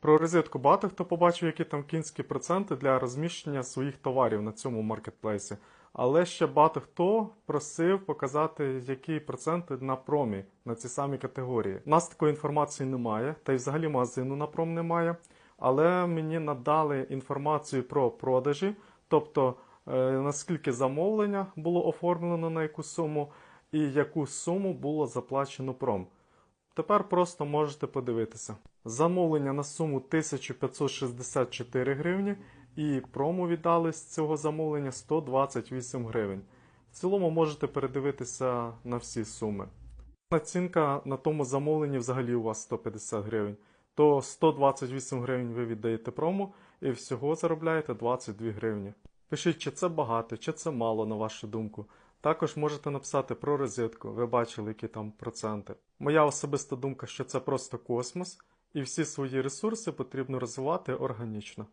Про розетку багато хто побачив, які там кінські проценти для розміщення своїх товарів на цьому маркетплейсі. Але ще багато хто просив показати, які проценти на промі на ці самі категорії. У нас такої інформації немає, та й взагалі магазину на пром немає. Але мені надали інформацію про продажі, тобто е, наскільки замовлення було оформлено на яку суму і яку суму було заплачено пром. Тепер просто можете подивитися. Замовлення на суму 1564 гривні і промо віддали з цього замовлення 128 гривень. В цілому можете передивитися на всі суми. Націнка на тому замовленні взагалі у вас 150 гривень. То 128 гривень ви віддаєте промо і всього заробляєте 22 гривні. Пишіть, чи це багато, чи це мало, на вашу думку. Також можете написати про розетку, ви бачили, які там проценти. Моя особиста думка, що це просто космос, і всі свої ресурси потрібно розвивати органічно.